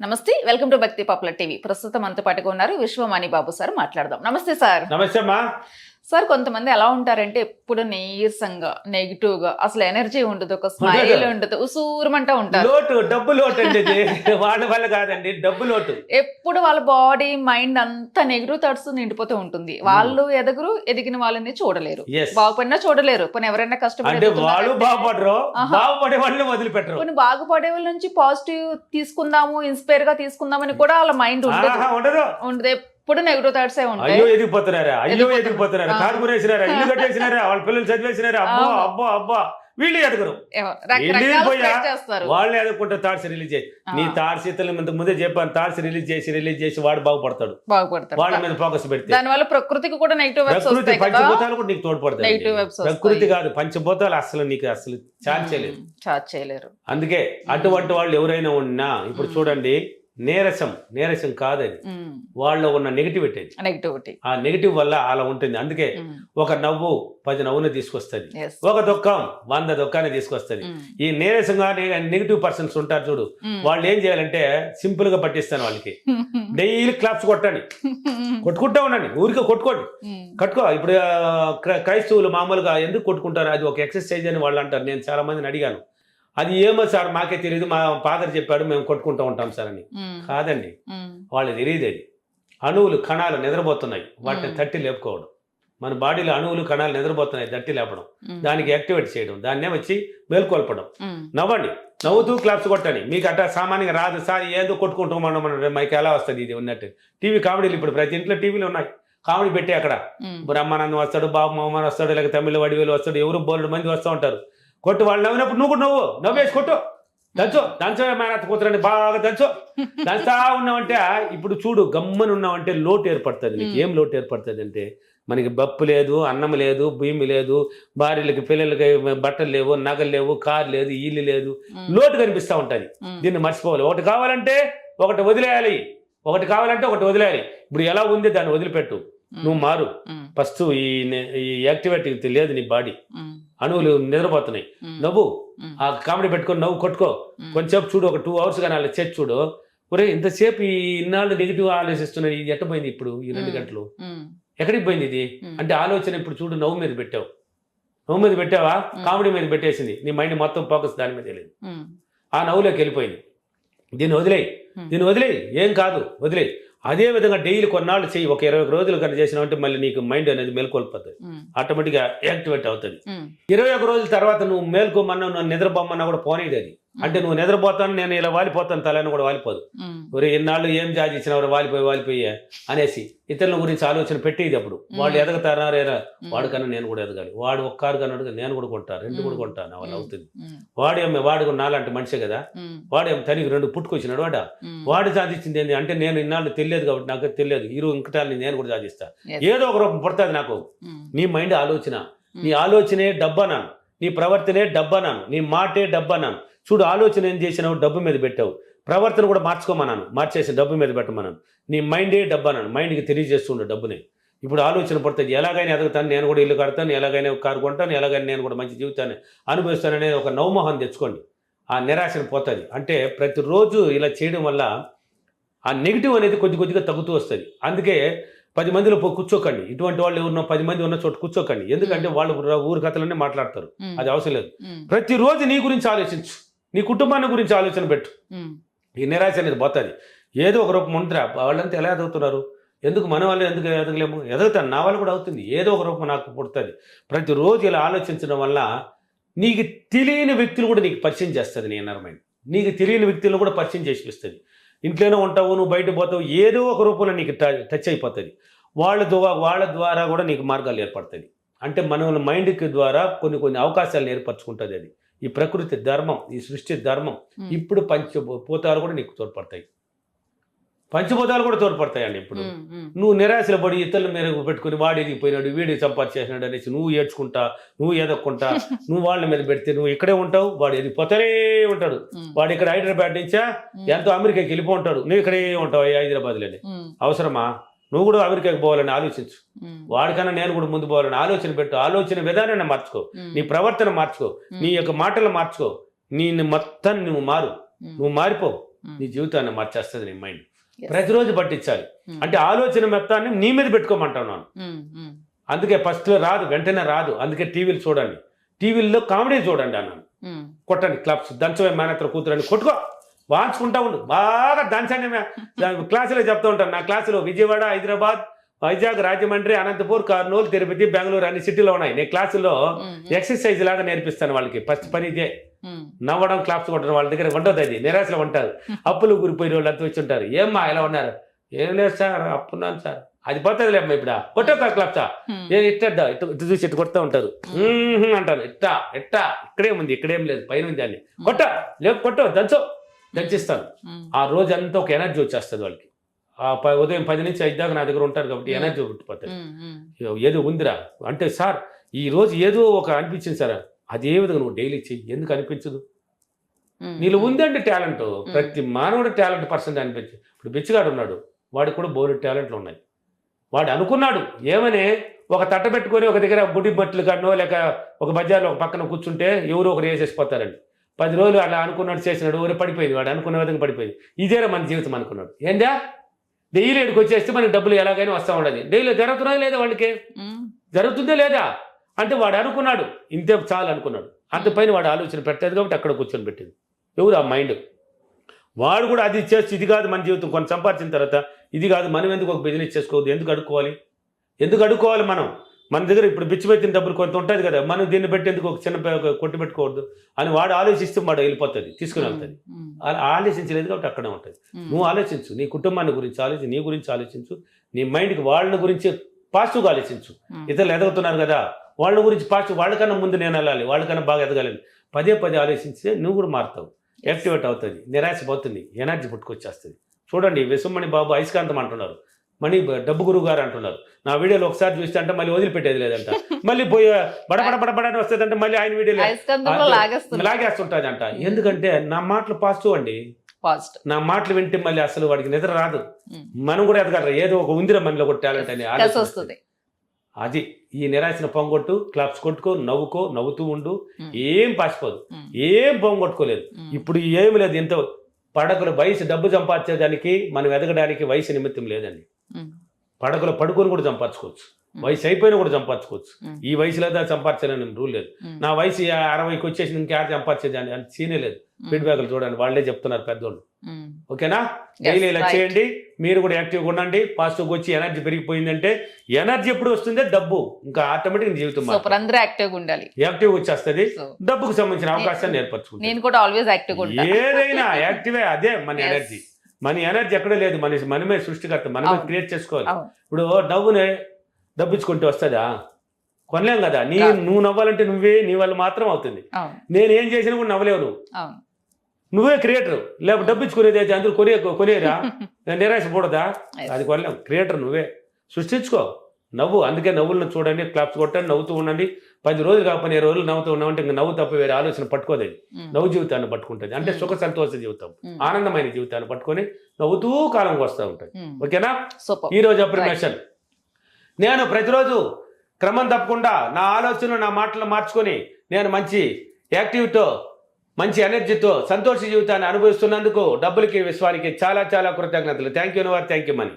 నమస్తే welcome to Bhakti popular TV. ప్రస్తుతం మనతో పాటుగా ఉన్నారు విశ్వమణి బాబు సార్ మాట్లాడదాం. నమస్తే సార్. నమస్తే అమ్మా. సార్ కొంతమంది ఎలా ఉంటారంటే ఎప్పుడు నీరసంగా నెగిటివ్గా అసలు ఎనర్జీ ఉండదు ఒక స్మైల్ ఉండదు ఉసూరమంటా ఉంటారు. లోటు డబ్బు లోటు అండి వాళ్ళ వల్ల కాదండి డబ్బు లోటు. ఎప్పుడు వాళ్ళ బాడీ మైండ్ అంతా నెగిటివ్ థాట్స్ నిండిపోతూ ఉంటుంది. వాళ్ళు ఎదగరు ఎదిగిన వాళ్ళని చూడలేరు. బాగుపడినా చూడలేరు. పోనీ ఎవరైనా కష్టపడి వాళ్ళు బాగుపడరు. బాగుపడే వాళ్ళని వదిలిపెట్టరు. కొన్ని బాగుపడే వాళ్ళ నుంచి పాజిటివ్ తీసుకుందాము ఇన్స్పైర్గా తీసుకుందామని కూడా వాళ్ళ మైండ్ ఉండదు. ఉండదు. ఎప్పుడు నెగిటివ్ థాట్స్ ఉంటాయి. అయ్యో ఎదిగిపోతున్నారా అయ్యో ఎదిగిపోతున్నారు. కారు కొనేసినారా ఇల్లు కట్టేసినారా వాళ్ళ పిల్లలు చదివేసినారా అబ్బో. అబ్బో అబ్బా. వీళ్ళు ఎదగరు. వాళ్ళే ఎదుర్కొంటే థాట్స్ రిలీజ్ చేసి నీ థాట్స్ ఇతరుల ముందు ముందే చెప్పాను థాట్స్ రిలీజ్ చేసి రిలీజ్ చేసి వాడు బాగుపడతాడు. బాగుపడతారు వాళ్ళ మీద ఫోకస్ పెడితే. దాని వల్ల ప్రకృతికి కూడా నెగిటివ్ ప్రకృతి పంచభూతాలు కూడా నీకు తోడ్పడతాయి. ప్రకృతి కాదు పంచభూతాలు అసలు నీకు అసలు ఛాన్స్ చేయలేదు చార్జ్ చేయలేరు అందుకే అటువంటి వాళ్ళు ఎవరైనా ఉన్నా ఇప్పుడు. చూడండి నీరసం నీరసం కాదది వాళ్ళలో ఉన్న నెగిటివిటీ. నెగిటివిటీ ఆ నెగిటివ్ వల్ల అలా ఉంటుంది. అందుకే ఒక నవ్వు పది నవ్వుని తీసుకొస్తుంది. ఒక దుఃఖం వంద దుఃఖాన్ని తీసుకొస్తుంది. ఈ నీరసంగా నెగిటివ్ పర్సన్స్ ఉంటారు చూడు. వాళ్ళు ఏం చేయాలంటే సింపుల్గా పట్టిస్తాను వాళ్ళకి. డైలీ క్లాప్స్ కొట్టండి. కొట్టుకుంటా ఉండండి. ఊరికే కొట్టుకోండి. కట్టుకో. ఇప్పుడు క్రైస్తవులు మామూలుగా ఎందుకు కొట్టుకుంటారు? అది ఒక ఎక్సర్సైజ్ అని వాళ్ళు అంటారు. నేను చాలా మందిని అడిగాను. అది ఏమో సార్ మాకే తెలియదు మా ఫాదర్ చెప్పాడు మేము కొట్టుకుంటూ ఉంటాం సార్ అని. కాదండి. వాళ్ళకి తెలియదు అది. అణువులు కణాలు నిద్రపోతున్నాయి. వాటిని. తట్టి లేపుకోవడం. మన బాడీలో అణువులు కణాలు నిద్రపోతున్నాయి తట్టి లేపడం. దానికి యాక్టివేట్ చేయడం. దాన్నే వచ్చి మేల్కొల్పడం. నవ్వండి. నవ్వుతూ క్లాప్స్ కొట్టండి. మీకు అట్లా సామాన్యంగా రాదు సార్ ఏదో కొట్టుకుంటాం మనం మనం మైకి ఎలా వస్తుంది ఇది ఉన్నట్టు. టీవీ కామెడీలు ఇప్పుడు ప్రతి ఇంట్లో టీవీలు ఉన్నాయి. కామెడీ పెట్టి అక్కడ. బ్రహ్మానందం వస్తాడు బాబు మొహమ్మద్ వస్తాడు లేక తమిళ వడివేలు వస్తాడు ఎవరు బోల్డ్ మంది వస్తూ ఉంటారు. కొట్టు వాళ్ళు నవ్వినప్పుడు నువ్వు కూడా నవ్వు. నవ్వేసి కొట్టు. దంచు. దంచో మేనత్త కూతురండి బాగా దంచు. దంచుతా ఉన్నావంటే ఇప్పుడు చూడు గమ్మని ఉన్నావంటే లోటు ఏర్పడుతుంది. నీకు. ఏం లోటు ఏర్పడుతుంది అంటే మనకి బప్పు లేదు అన్నం లేదు భూమి లేదు భార్యలకి పిల్లలకి బట్టలు లేవు నగలు లేవు కారు లేదు ఇల్లు లేదు. లోటు కనిపిస్తూ ఉంటుంది. దీన్ని మర్చిపోవాలి. ఒకటి కావాలంటే ఒకటి వదిలేయాలి. ఒకటి కావాలంటే ఒకటి వదిలేయాలి. ఇప్పుడు ఎలా ఉంది దాన్ని వదిలిపెట్టు. నువ్వు మారు. ఫస్ట్ ఈ ఈ యాక్టివిటీ లేదు నీ బాడీ. అణువులు నిద్రపోతున్నాయి. నవ్వు. ఆ కామెడీ పెట్టుకొని నవ్వు కొట్టుకో. కొంచెంసేపు చూడు ఒక టూ అవర్స్ కానీ అలా చేసి చూడు. ఒరే ఇంతసేపు ఈ ఇన్నాళ్ళు నెగిటివ్ ఆలోచిస్తున్నాయి ఇది ఎట్ట పోయింది ఇప్పుడు ఈ రెండు. గంటలు? ఎక్కడికి పోయింది ఇది? అంటే ఆలోచన ఇప్పుడు చూడు నవ్వు మీద పెట్టావు. నవ్వు మీద పెట్టావా? కామెడీ మీద పెట్టేసింది. నీ మైండ్ మొత్తం ఫోకస్ దాని మీద లేదు ఆ నవ్వులోకి వెళ్ళిపోయింది. దీన్ని వదిలేయి. దీన్ని వదిలేయి. ఏం కాదు వదిలేయి. అదే విధంగా డైలీ కొన్నాళ్ళు చెయ్యి. ఒక ఇరవై రోజులు కన్నా చేసినావంటే మళ్ళీ నీకు మైండ్ అనేది మేల్కొల్పోతుంది ఆటోమేటిక్గా యాక్టివేట్ అవుతుంది. ఇరవై ఒక రోజుల తర్వాత నువ్వు మేల్కోమన్నా నువ్వు నిద్రపోమన్నా కూడా పోనేది అది. అంటే నువ్వు నిద్రపోతాను నేను ఇలా వాలిపోతాను తలని కూడా వాలిపోదు. ఒరే ఎన్నాళ్ళు ఏం జాజ్ ఇచ్చినవారు వాలిపోయి వాలిపోయి అనేసి ఇతరుల గురించి ఆలోచన పెట్టేది అప్పుడు. వాళ్ళు ఎదగతారా రేరా? వాడికన్నా నేను కూడా ఎదగాలి. వాడు ఒక్క కారు నేను కూడా కొంటా రెండు కూడా కొంటాను వాళ్ళు అవుతుంది. వాడు ఏమి వాడు నాలాంటి మనిషే కదా. వాడు ఏమి తనకి రెండు పుట్టుకొచ్చినాడు వాడ. వాడు సాధించింది ఏంది? అంటే నేను ఇన్నాళ్ళు తెలియదు కాబట్టి నాకు తెలియదు. ఈ ఇంకటాన్ని నేను కూడా సాధిస్తా ఏదో ఒక రూపం పుడుతుంది నాకు. నీ మైండ్ ఆలోచన. నీ ఆలోచనే డబ్బనాను నీ ప్రవర్తనే డబ్బనాను నీ మాటే డబ్బనాను చూడు ఆలోచన ఏం చేసినావు? డబ్బు మీద పెట్టావు. ప్రవర్తన కూడా మార్చుకోమన్నాను. మార్చేసి డబ్బు మీద పెట్టమన్నాను. నీ మైండే డబ్బనాను మైండ్కి తెలియజేస్తుండే డబ్బుని. ఇప్పుడు ఆలోచన పడుతుంది ఎలాగైనా ఎదగతాను నేను కూడా ఇల్లు కడతాను ఎలాగైనా కారు కొంటాను ఎలాగైనా నేను కూడా మంచి జీవితాన్ని అనుభవిస్తాను అనేది ఒక నవమోహం తెచ్చుకోండి. ఆ నిరాశన పోతుంది. అంటే ప్రతిరోజు ఇలా చేయడం వల్ల ఆ నెగిటివ్ అనేది కొద్ది కొద్దిగా తగ్గుతూ వస్తుంది. అందుకే పది మందిలో కూర్చోకండి. ఇటువంటి వాళ్ళు ఎవరినో పది మంది ఉన్న చోట కూర్చోకండి. ఎందుకంటే వాళ్ళు ఊరు- ఊరు కథలన్నీ మాట్లాడతారు. అది అవసరం లేదు. ప్రతిరోజు నీ గురించి ఆలోచించు. నీ కుటుంబాన్ని గురించి ఆలోచన పెట్టు. ఈ నిరాశ అనేది పోతుంది. ఏదో ఒక రూపం ఉంటుందా వాళ్ళంతా ఎలా ఎదుగుతున్నారు? ఎందుకు మన వాళ్ళు ఎందుకు ఎదగలేము? ఎదుగుతాను నా వాళ్ళు కూడా అవుతుంది. ఏదో ఒక రూపం నాకు పుడుతుంది. ప్రతిరోజు ఇలా ఆలోచించడం వల్ల నీకు తెలియని వ్యక్తులు కూడా నీకు పరిచయం చేస్తుంది నీ ఇన్నర్ మైండ్ నీకు తెలియని వ్యక్తులను కూడా పరిచయం చేసిపిస్తుంది ఇంట్లోనే ఉంటావు నువ్వు బయట పోతావు ఏదో ఒక రూపంలో నీకు టచ్ అయిపోతుంది. వాళ్ళ ద్వారా వాళ్ళ ద్వారా కూడా నీకు మార్గాలు ఏర్పడుతుంది అంటే మన మైండ్కి ద్వారా కొన్ని కొన్ని అవకాశాలను ఏర్పరచుకుంటుంది అది. ఈ ప్రకృతి ధర్మం ఈ సృష్టి ధర్మం ఇప్పుడు పంచభూతాలు కూడా నీకు తోడ్పడతాయి. పంచభూతాలు కూడా తోడ్పడతాయండి ఇప్పుడు. నువ్వు నిరాశలు పడి ఇతరుల మీద పెట్టుకుని వాడు ఎదిగిపోయినాడు వీడి సంపాదించేసినాడు అనేసి నువ్వు ఏడ్చుకుంటా నువ్వు ఎదక్కుంటా నువ్వు వాళ్ళ మీద పెడితే నువ్వు ఇక్కడే ఉంటావు వాడు ఎదిగిపోతానే ఉంటాడు. వాడు ఇక్కడ హైదరాబాద్ నుంచా ఎంతో అమెరికాకి వెళ్ళిపో ఉంటాడు నువ్వు ఇక్కడే ఉంటావు హైదరాబాద్లోనే. అవసరమా? నువ్వు కూడా అమెరికాకి పోవాలని ఆలోచించు. వాడికన్నా నేను కూడా ముందు పోవాలని ఆలోచన పెట్టు. ఆలోచన విధానాన్ని మార్చుకో. నీ ప్రవర్తన మార్చుకో. నీ యొక్క మాటలు మార్చుకో. నీ మొత్తం నువ్వు మారు. నువ్వు మారిపో. నీ జీవితాన్ని మార్చేస్తుంది నీ మైండ్. ప్రతిరోజు పట్టించాలి. అంటే ఆలోచన మొత్తాన్ని నీ మీద పెట్టుకోమంటున్నాను అందుకే ఫస్ట్లో రాదు వెంటనే రాదు. అందుకే టీవీలు చూడండి. టీవీల్లో కామెడీ చూడండి అన్నాను. కొట్టండి క్లబ్స్ దంచమే మేనత్ర కూతురని కొట్టుకో. వాంచుకుంటా ఉండు. బాగా దంచండి మే- క్లాసులో చెప్తూ ఉంటాను. నా క్లాసులో విజయవాడ హైదరాబాద్ వైజాగ్ రాజమండ్రి అనంతపూర్ కర్నూలు తిరుపతి బెంగళూరు అన్ని సిటీలో ఉన్నాయి. నేను క్లాసులో ఎక్సర్సైజ్ లాగా నేర్పిస్తాను వాళ్ళకి. ఫస్ట్ పని ఇదే. నవ్వడం క్లాప్స్ కొట్టడం వాళ్ళ దగ్గర ఉండదు అది. నిరాశలో ఉంటారు. అప్పులు గురిపోయిన వాళ్ళు అంతా వచ్చి ఉంటారు. ఏమ్మా ఇలా ఉన్నారు? ఏం లేదు సార్ అప్పున్నాను సార్. అది పోతుంది లేమ్మా ఇప్పుడు. కొట్టో క్లాప్సా ఏ ఇట్టద్దా? ఇటు ఇటు చూసి ఇటు కొడతా ఉంటారు. అంటారు. ఇట్టా ఇట్టా. ఇక్కడే ఉంది ఇక్కడేం లేదు. పైన ఉంది అని కొట్ట. లేపు కొట్టు. దంచో. ఉమ్, ఆ రోజంతా ఒక ఎనర్జీ వచ్చేస్తుంది వాళ్ళకి. ఆ ప- ఉదయం పది నుంచి ఐదు దాకా నా దగ్గర ఉంటారు కాబట్టి ఎనర్జీ పుట్టిపోతుంది. ఏదో ఉందిరా. అంటే సార్ ఈ రోజు ఏదో ఒక అనిపించింది సార్. అదే విధంగా నువ్వు డైలీ చెయ్యి? ఎందుకు అనిపించదు? నీలో ఉందండి టాలెంట్. ప్రతి మానవుడు టాలెంట్ పర్సన్ అనిపించింది ఇప్పుడు బిచ్చిగాడు ఉన్నాడు. వాడికి కూడా బోరు టాలెంట్లు ఉన్నాయి. వాడు అనుకున్నాడు ఏమని? ఒక తట్ట పెట్టుకొని ఒక దగ్గర గుడి బట్టలు కాడనో లేక ఒక బజార్లో ఒక పక్కన కూర్చుంటే ఎవరు ఒకరు వేసేసిపోతారండి. పది రోజులు అలా అనుకున్నాడు చేసినాడు ఊరే పడిపోయింది వాడు అనుకున్న విధంగా పడిపోయింది. ఇదేరా మన జీవితం అనుకున్నాడు. ఏందా? డైలీ ఇక్కడికి వచ్చేస్తే మనకి డబ్బులు ఎలాగైనా వస్తూ ఉండదు డైలీ జరుగుతున్నది లేదా వాడికి? జరుగుతుందే లేదా? అంటే వాడు అనుకున్నాడు ఇంతే చాలు అనుకున్నాడు. అంతపైన వాడు ఆలోచన పెట్టలేదు కాబట్టి అక్కడ కూర్చొని పెట్టింది. ఎవరు ఆ మైండ్? వాడు కూడా అది చేసి ఇది కాదు మన జీవితం. కొంత సంపాదించిన తర్వాత ఇది కాదు మనం ఎందుకు ఒక బిజినెస్ చేసుకోవద్దు? ఎందుకు అడుక్కోవాలి? ఎందుకు అడుక్కోవాలి మనం? మన దగ్గర ఇప్పుడు బిచ్చి పెట్టిన డబ్బులు కొంత ఉంటుంది కదా మనం దీన్ని పెట్టేందుకు ఒక చిన్న కొట్టు పెట్టుకోవద్దు అని వాడు ఆలోచిస్తే వాడు వెళ్ళిపోతుంది తీసుకుని వెళ్తుంది ఆలోచించలేదు కాబట్టి అక్కడే ఉంటుంది. నువ్వు ఆలోచించు నీ కుటుంబాన్ని గురించి ఆలోచించు నీ గురించి ఆలోచించు నీ మైండ్కి వాళ్ళ గురించి పాజిటివ్గా ఆలోచించు. ఇతరులు ఎదుగుతున్నారు కదా వాళ్ళ గురించి పాజిటివ్ వాళ్ళకన్నా ముందు నేను వెళ్ళాలి వాళ్ళకన్నా బాగా ఎదగాలని. పదే పదే ఆలోచించితే నువ్వు కూడా మారుతావు యాక్టివేట్ అవుతుంది నిరాశ పోతుంది ఎనర్జీ పుట్టుకొచ్చేస్తుంది. చూడండి విసుమణి బాబు ఐస్కాంతం అంటున్నారు. మణి డబ్బు గురువు గారు అంటున్నారు. నా వీడియోలో ఒకసారి చూస్తే అంటే మళ్ళీ వదిలిపెట్టేది లేదంట. మళ్ళీ పోయి బడబడ బడబడ అని వస్తుందంటే మళ్ళీ ఆయన వీడియోలో అంట ఎందుకంటే నా మాటలు పాజిటివ్ అండి. నా మాటలు వింటే మళ్ళీ అసలు వాడికి నిద్ర రాదు. మనం కూడా ఎదగలరా ఏదో ఒక ఉందిరా మనలో కూడా టాలెంట్ అని వస్తుంది. అది ఈ నిరాశను పొంగొట్టు క్లాప్స్ కొట్టుకో నవ్వుకో నవ్వుతూ ఉండు. ఏం పాసిపోదు. ఏం పొంగొట్టుకోలేదు. ఇప్పుడు ఏమి లేదు ఇంత పడకలు వయసు డబ్బు సంపాదించేదానికి మనం ఎదగడానికి వయసు నిమిత్తం లేదండి. పడకలు పడుకొని కూడా సంపాదించుకోవచ్చు వయసు అయిపోయినా కూడా సంపాదించుకోవచ్చు ఈ వయసులో దా సంపాదించాలని రూల్ లేదు. నా వయసు అరవైకి వచ్చేసి ఇంకేడ సంపాదించేది అని సీనే లేదు. ఫీడ్బ్యాక్లు చూడండి వాళ్ళే చెప్తున్నారు పెద్దోళ్ళు. ఓకేనా? డైలీ ఇలా. చేయండి మీరు కూడా యాక్టివ్గా ఉండండి. పాజిటివ్గా వచ్చి ఎనర్జీ పెరిగిపోయిందంటే ఎనర్జీ ఎప్పుడు వస్తుందే? డబ్బు. ఇంకా ఆటోమేటిక్ జీవితం అందరూ యాక్టివ్గా ఉండాలి. యాక్టివ్ వచ్చేస్తుంది. డబ్బుకు సంబంధించిన అవకాశాన్ని ఏర్పరచుకుంటాం నేను కూడా ఆల్వేస్ యాక్టివ్ ఏదైనా యాక్టివే అదే మన. ఎనర్జీ మన ఎనర్జీ ఎక్కడ లేదు మన మనమే సృష్టికర్త మనమే. క్రియేట్ చేసుకోవాలి. ఇప్పుడు డబ్బునే డబ్బిచ్చుకుంటే వస్తుందా? కొనలేం కదా? నీ. నువ్వు నవ్వాలంటే నువ్వే నీ వల్ల మాత్రం అవుతుంది. నేను ఏం చేసినా కూడా నవ్వలేవు నువ్వు. నువ్వే క్రియేటర్. లేకపోతే డబ్బిచ్చుకునేది అయితే అందరూ కొనే కొనేరా? నిరాశపడదా. అది కొనలేం. క్రియేటర్ నువ్వే. సృష్టించుకో. నవ్వు. అందుకే నవ్వులను చూడండి క్లాప్స్ కొట్టండి నవ్వుతూ ఉండండి. పది రోజులు కాకపోతే ఇరవై రోజులు నవ్వుతూ ఉన్నామంటే ఇంకా నవ్వు తప్ప వేరే ఆలోచన పట్టుకోదు నవ్వు జీవితాన్ని పట్టుకుంటుంది. అంటే. సుఖ సంతోష జీవితం. ఆనందమైన జీవితాన్ని పట్టుకొని నవ్వుతూ కాలం వస్తూ ఉంటుంది ఓకేనా? ఈ రోజు అప్రిమేషన్ నేను ప్రతిరోజు క్రమం తప్పకుండా నా ఆలోచనలు నా మాటలు మార్చుకొని నేను మంచి యాక్టివ్తో మంచి ఎనర్జీతో సంతోష జీవితాన్ని అనుభవిస్తున్నందుకు డబ్బులకి విశ్వానికి చాలా చాలా కృతజ్ఞతలు. థ్యాంక్ యూ వారు థ్యాంక్ యూ మనీ